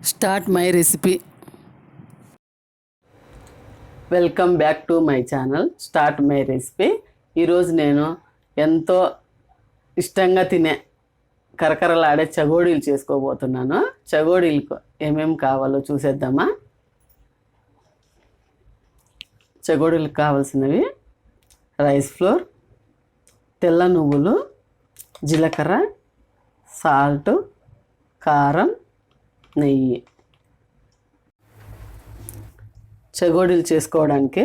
Start my recipe. Welcome back to my channel start my recipe. ఈరోజు నేను ఎంతో ఇష్టంగా తినే కరకరలాడే చగోడీలు చేసుకోబోతున్నాను. చగోడీలకు ఏమేమి కావాలో చూసేద్దామా? చగోడీలకు కావాల్సినవి రైస్ ఫ్లోర్ తెల్ల నువ్వులు జీలకర్ర సాల్ట్ కారం నెయ్యి చెగోడీలు చేసుకోవడానికి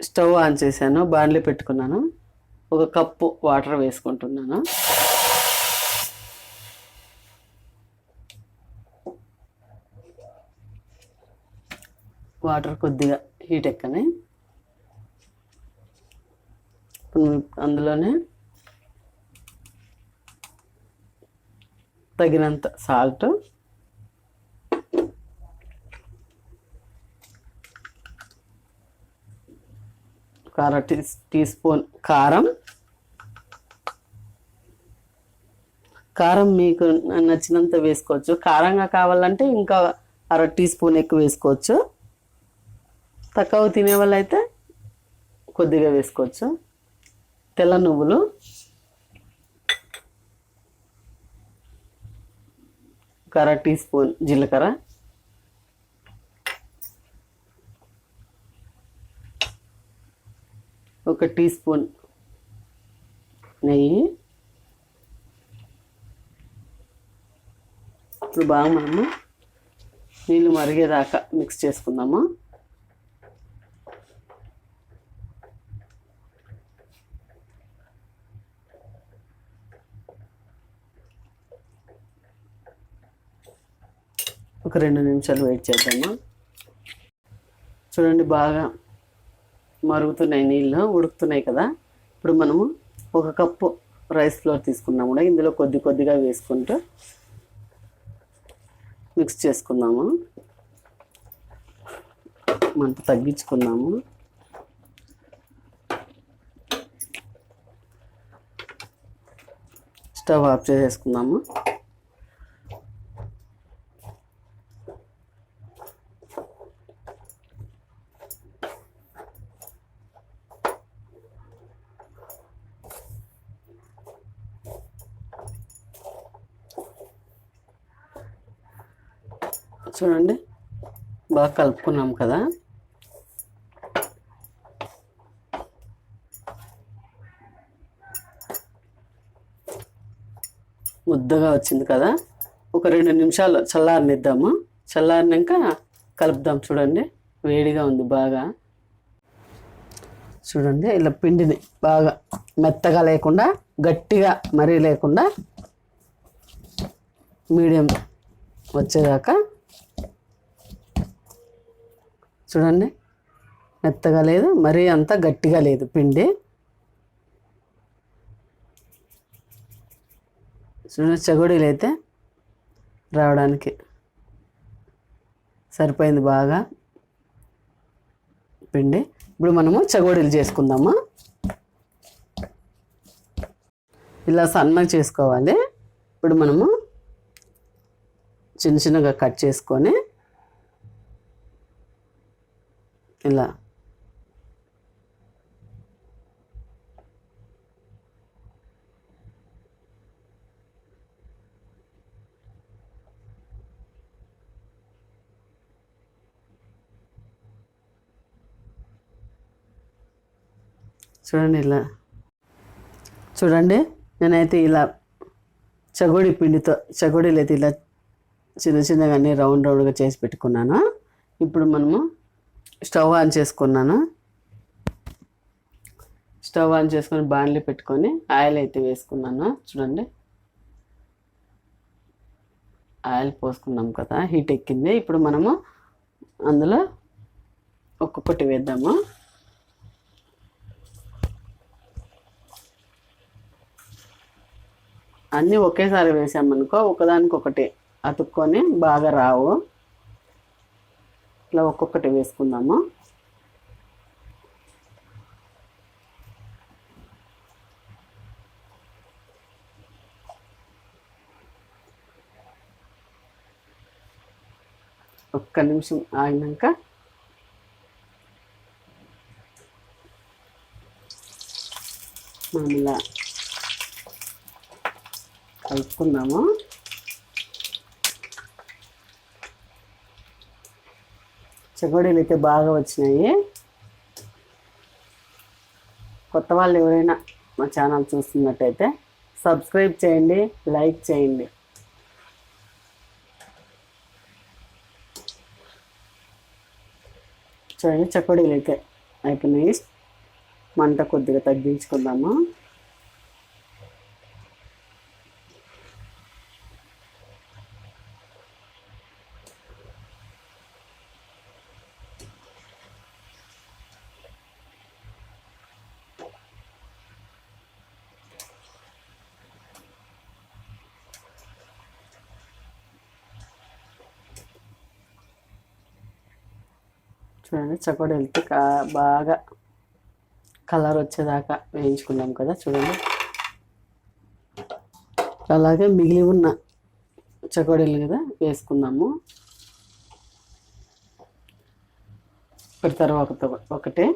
స్టవ్ ఆన్ చేశాను బాండ్లీ పెట్టుకున్నాను ఒక కప్పు వాటర్ వేసుకుంటున్నాను. వాటర్ కొద్దిగా హీట్ ఎక్కని. అందులోనే తగినంత సాల్ట్ ఒక అర టీ టీ స్పూన్ కారం. కారం మీకు నచ్చినంత వేసుకోవచ్చు. కారంగా కావాలంటే ఇంకా అర టీ స్పూన్ ఎక్కువ వేసుకోవచ్చు. తక్కువ తినే వాళ్ళైతే కొద్దిగా వేసుకోవచ్చు. తెల్ల నువ్వులు. ఒక అర టీ స్పూన్ జీలకర్ర. ఒక టీ స్పూన్ నెయ్యి. ఇప్పుడు బాగా మనము నీళ్ళు మరిగేదాకా మిక్స్ చేసుకుందాము. ఒక రెండు నిమిషాలు వెయిట్ చేద్దాము? చూడండి బాగా మరుగుతున్నాయి నీళ్ళు ఉడుకుతున్నాయి కదా. ఇప్పుడు మనము ఒక కప్పు రైస్ ఫ్లోర్ తీసుకున్నాము కూడా. ఇందులో కొద్ది కొద్దిగా వేసుకుంటూ మిక్స్ చేసుకుందాము. మంట తగ్గించుకుందాము. స్టవ్ ఆఫ్ చేసేసుకుందాము. చూడండి. బాగా కలుపుకున్నాం కదా. ముద్దగా వచ్చింది కదా. ఒక రెండు నిమిషాలు చల్లారనిద్దాము. చల్లారినాక కలుపుదాం చూడండి. వేడిగా ఉంది బాగా. చూడండి ఇలా పిండిని బాగా మెత్తగా లేకుండా గట్టిగా మరీ లేకుండా మీడియం వచ్చేదాకా చూడండి. మెత్తగా లేదు మరీ అంత గట్టిగా లేదు పిండి. చూడండి చెగుడీలు అయితే రావడానికి సరిపోయింది బాగా పిండి. ఇప్పుడు మనము చెగోడీలు చేసుకుందాము? ఇలా సన్నగా చేసుకోవాలి. ఇప్పుడు మనము చిన్న చిన్నగా కట్ చేసుకొని ఇలా. చూడండి ఇలా. చూడండి నేనైతే ఇలా చగోడి పిండితో చగోడీలు అయితే ఇలా చిన్న చిన్నగా అన్ని రౌండ్ రౌండ్గా చేసి పెట్టుకున్నాను. ఇప్పుడు మనము స్టవ్ ఆన్ చేసుకున్నాను. స్టవ్ ఆన్ చేసుకొని బాండ్లీ పెట్టుకొని ఆయిల్ అయితే వేసుకున్నాను. చూడండి. ఆయిల్ పోసుకున్నాం కదా హీట్ ఎక్కింది. ఇప్పుడు మనము అందులో ఒక్కొక్కటి వేద్దాము. అన్నీ ఒకేసారి వేసామనుకో ఒకదానికొకటి అతుక్కొని బాగా రావు. ఇట్లా ఒక్కొక్కటి వేసుకుందాము? ఒక్క నిమిషం ఆగినాక మనం ఇలా కలుపుకుందాము? చెగోడీలు అయితే బాగా వచ్చినాయి. కొత్త వాళ్ళు ఎవరైనా మా ఛానల్ చూస్తున్నట్టయితే సబ్స్క్రైబ్ చేయండి లైక్ చేయండి. చూడండి చకోడీలు అయితే అయిపోయినాయి. మంట కొద్దిగా తగ్గించుకుందాము? చూడండి చకోడ వెళ్తే బాగా కలర్ వచ్చేదాకా వేయించుకున్నాం కదా చూడండి. అలాగే మిగిలి ఉన్న చకోడీలు కదా వేసుకున్నాము. పెడతారు ఒక ఒకటే.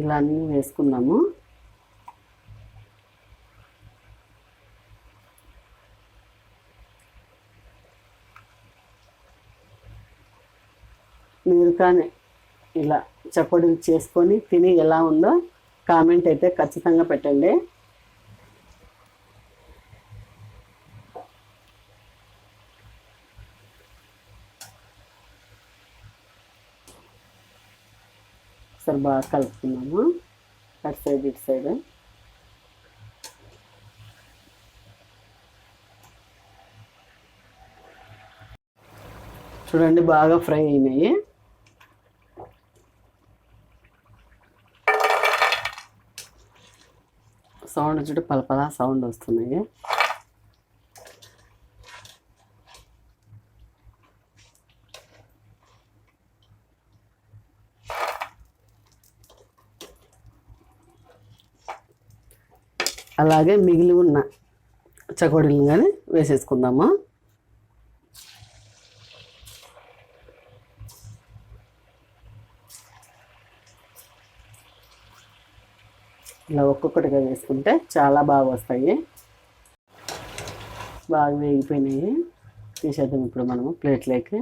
ఇలా అన్నీ వేసుకున్నాము. మీరు కానీ ఇలా చకోడీలు చేసుకొని తిని ఎలా ఉందో కామెంట్ అయితే ఖచ్చితంగా పెట్టండి. ఒకసారి బాగా కలుపుకున్నాము అటు సైడ్ ఇటు సైడ్. చూడండి బాగా ఫ్రై అయినాయి. సౌండ్ చూడు పలపలా సౌండ్ వస్తున్నాయి. అలాగే మిగిలి ఉన్న చకోడీలను కానీ వేసేసుకుందాము? ఇలా ఒక్కొక్కటిగా వేసుకుంటే చాలా బాగా వస్తాయి. బాగా వేగిపోయినాయి. తీసేద్దాం ఇప్పుడు మనము ప్లేట్లోకి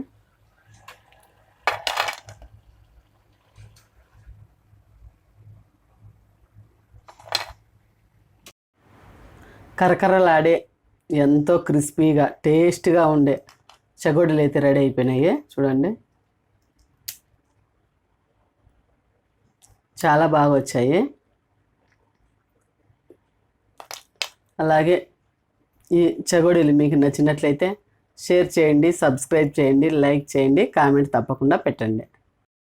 కరకరలాడే ఎంతో క్రిస్పీగా టేస్ట్గా ఉండే చగోడీలు అయితే రెడీ అయిపోయినాయి. చూడండి. చాలా బాగా వచ్చాయి. అలాగే ఈ చెగోడీలు మీకు నచ్చినట్లయితే షేర్ చేయండి సబ్స్క్రైబ్ చేయండి లైక్ చేయండి కామెంట్ తప్పకుండా పెట్టండి.